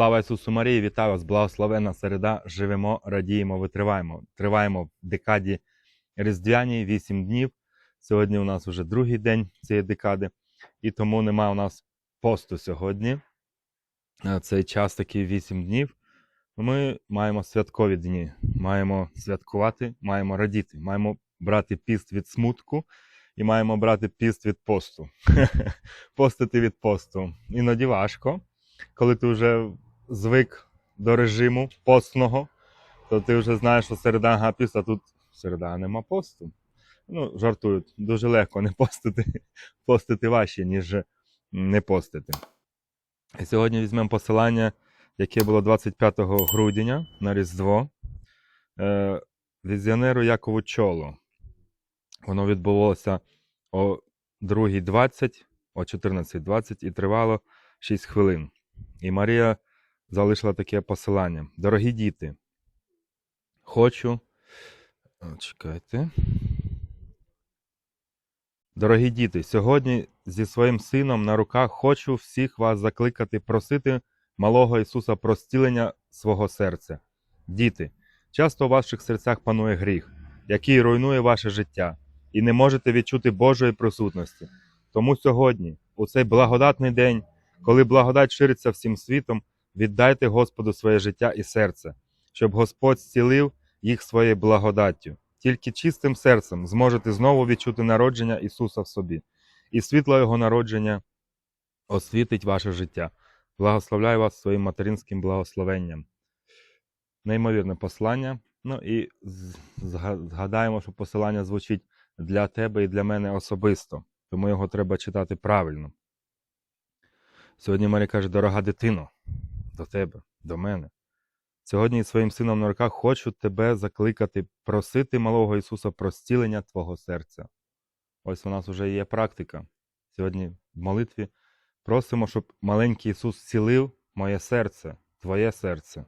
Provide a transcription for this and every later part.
Слава Ісусу Марії, вітаю вас, благословенна середа. Живемо, радіємо, витриваємо. Триваємо в декаді Різдвяній 8 днів. Сьогодні у нас вже другий день цієї декади, і тому немає у нас посту сьогодні. Цей час такий 8 днів. Ми маємо святкові дні, маємо святкувати, маємо радіти, маємо брати піст від смутку і маємо брати піст від посту. Постити від посту. Іноді важко коли ти вже звик до режиму постного, то ти вже знаєш, що середа ага, піст, а тут середа нема посту. Ну, жартують, дуже легко не постити. Постити важче, ніж не постити. І сьогодні візьмемо посилання, яке було 25 грудня на Різдво е, візіонеру Якову Чолу. Воно відбулося о 2.20, о 14.20 і тривало 6 хвилин. І Марія залишила таке посилання. Дорогі діти, хочу. Чекайте. Дорогі діти, сьогодні зі своїм сином на руках хочу всіх вас закликати просити малого Ісуса про зцілення свого серця. Діти, часто у ваших серцях панує гріх, який руйнує ваше життя, і не можете відчути Божої присутності. Тому сьогодні, у цей благодатний день, коли благодать шириться всім світом, віддайте Господу своє життя і серце, щоб Господь зцілив їх своєю благодаттю. Тільки чистим серцем зможете знову відчути народження Ісуса в собі, і світло Його народження освітить ваше життя. Благословляю вас своїм материнським благословенням. Неймовірне послання. Ну і згадаємо, що посилання звучить для тебе і для мене особисто, тому його треба читати правильно. Сьогодні Марія каже: дорога дитино, до тебе, до мене. Сьогодні своїм сином на руках хочу тебе закликати, просити малого Ісуса про зцілення Твого серця. Ось у нас вже є практика. Сьогодні в молитві просимо, щоб маленький Ісус зцілив моє серце, Твоє серце.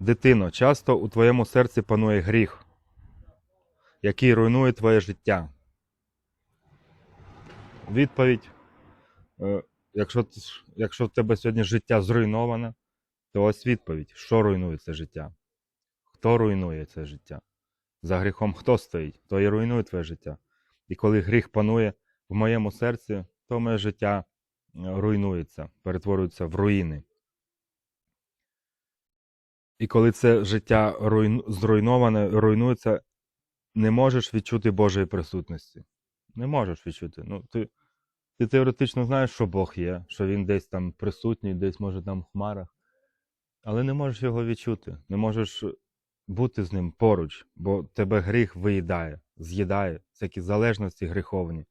Дитино, часто у твоєму серці панує гріх, який руйнує твоє життя. Відповідь Е, Якщо, якщо в тебе сьогодні життя зруйноване, то ось відповідь: що руйнує це життя? Хто руйнує це життя? За гріхом хто стоїть, то і руйнує твоє життя. І коли гріх панує в моєму серці, то моє життя е, руйнується, перетворюється в руїни. І коли це життя руйну- зруйноване, руйнується, не можеш відчути Божої присутності. Не можеш відчути. Ну, ти, ти теоретично знаєш, що Бог є, що Він десь там присутній, десь може там в хмарах, але не можеш його відчути, не можеш бути з ним поруч, бо тебе гріх виїдає, з'їдає, всякі залежності гріховні.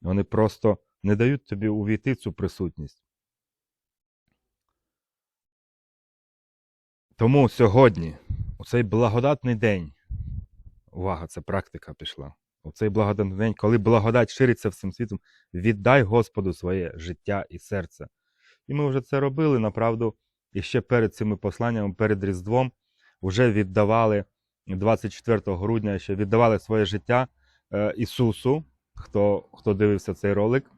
Вони просто не дають тобі увійти в цю присутність. Тому сьогодні, у цей благодатний день, увага, це практика пішла. У цей благодатний день, коли благодать шириться всім світом, віддай Господу своє життя і серце. І ми вже це робили, направду, і ще перед цими посланнями, перед Різдвом, вже віддавали 24 грудня, ще віддавали своє життя е, Ісусу, хто, хто дивився цей ролик.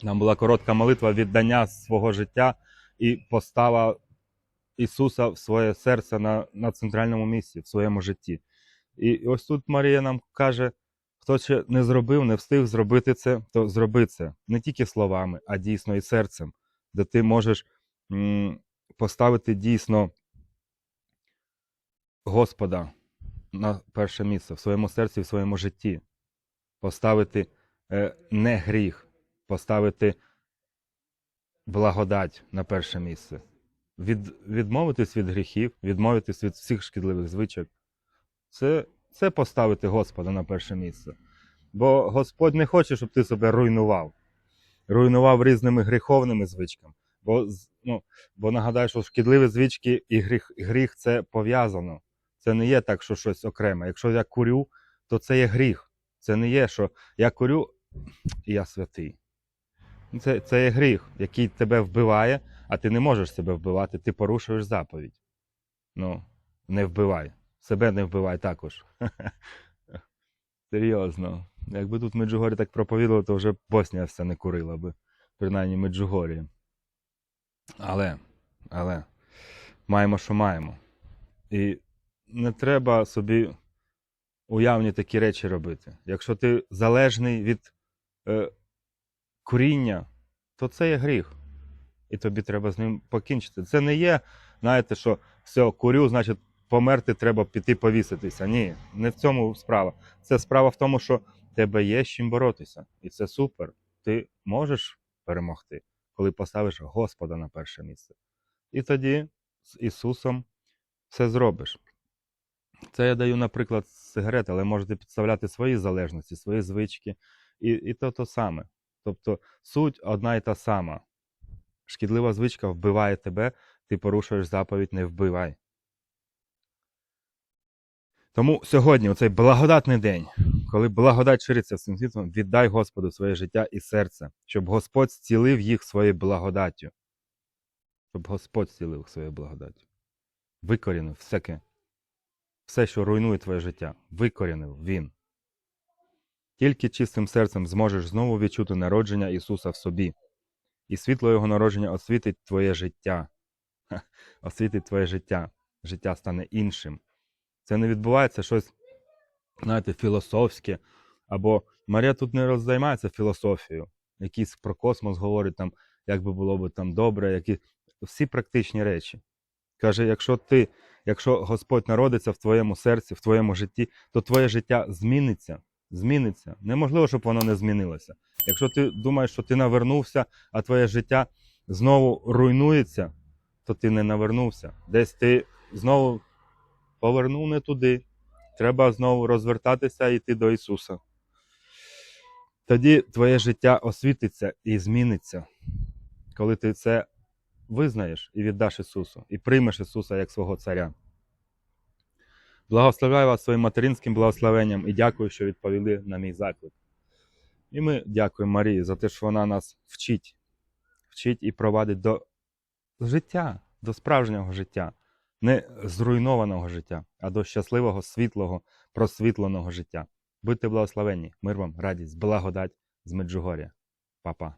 Там була коротка молитва віддання свого життя і постава Ісуса в своє серце на, на центральному місці в своєму житті. І ось тут Марія нам каже: хто ще не зробив, не встиг зробити це, то зроби це не тільки словами, а дійсно і серцем, де ти можеш поставити дійсно Господа на перше місце в своєму серці, в своєму житті, поставити е, не гріх, поставити благодать на перше місце, від, відмовитись від гріхів, відмовитись від всіх шкідливих звичок. Це, це поставити Господа на перше місце. Бо Господь не хоче, щоб ти себе руйнував, руйнував різними гріховними звичками. Бо, ну, бо нагадаю, що шкідливі звички і гріх, гріх це пов'язано. Це не є так, що щось окреме. Якщо я курю, то це є гріх. Це не є, що я курю, і я святий. Це, це є гріх, який тебе вбиває, а ти не можеш себе вбивати, ти порушуєш заповідь. Ну, не вбивай. Себе не вбивай також. Серйозно. Якби тут Меджугорі так проповідали, то вже Боснія вся не курила би. Принаймні Меджугорі. Але, але маємо, що маємо. І не треба собі уявні такі речі робити. Якщо ти залежний від е, куріння, то це є гріх. І тобі треба з ним покінчити. Це не є, знаєте, що все, курю, значить, померти треба піти повіситися. Ні, не в цьому справа. Це справа в тому, що тебе є з чим боротися. І це супер. Ти можеш перемогти, коли поставиш Господа на перше місце. І тоді з Ісусом все зробиш. Це я даю, наприклад, сигарет, але можете підставляти свої залежності, свої звички, і, і то то саме. Тобто суть одна і та сама. Шкідлива звичка вбиває тебе, ти порушуєш заповідь не вбивай. Тому сьогодні, у цей благодатний день, коли благодать шириться всім світом, віддай Господу своє життя і серце, щоб Господь зцілив їх своєю благодаттю. Щоб Господь зцілив своєю благодаттю. Викорінив всяке, все, що руйнує твоє життя, викорінив Він. Тільки чистим серцем зможеш знову відчути народження Ісуса в собі, і світло Його народження освітить твоє життя. Освітить твоє життя. Життя стане іншим. Це не відбувається щось, знаєте, філософське. Або Марія тут не займається філософією. Якийсь про космос говорить, там, як би було б там добре, які... всі практичні речі. Каже, якщо ти, якщо Господь народиться в твоєму серці, в твоєму житті, то твоє життя зміниться. Зміниться. Неможливо, щоб воно не змінилося. Якщо ти думаєш, що ти навернувся, а твоє життя знову руйнується, то ти не навернувся. Десь ти знову повернув не туди. Треба знову розвертатися і йти до Ісуса. Тоді твоє життя освітиться і зміниться, коли ти це визнаєш і віддаш Ісусу, і приймеш Ісуса як свого Царя. Благословляю вас своїм материнським благословенням і дякую, що відповіли на мій заклик. І ми дякуємо Марії за те, що вона нас вчить, вчить і провадить до життя, до справжнього життя, не зруйнованого життя, а до щасливого, світлого, просвітленого життя. Будьте благословенні, мир вам, радість, благодать з Меджугор'я. Па-па.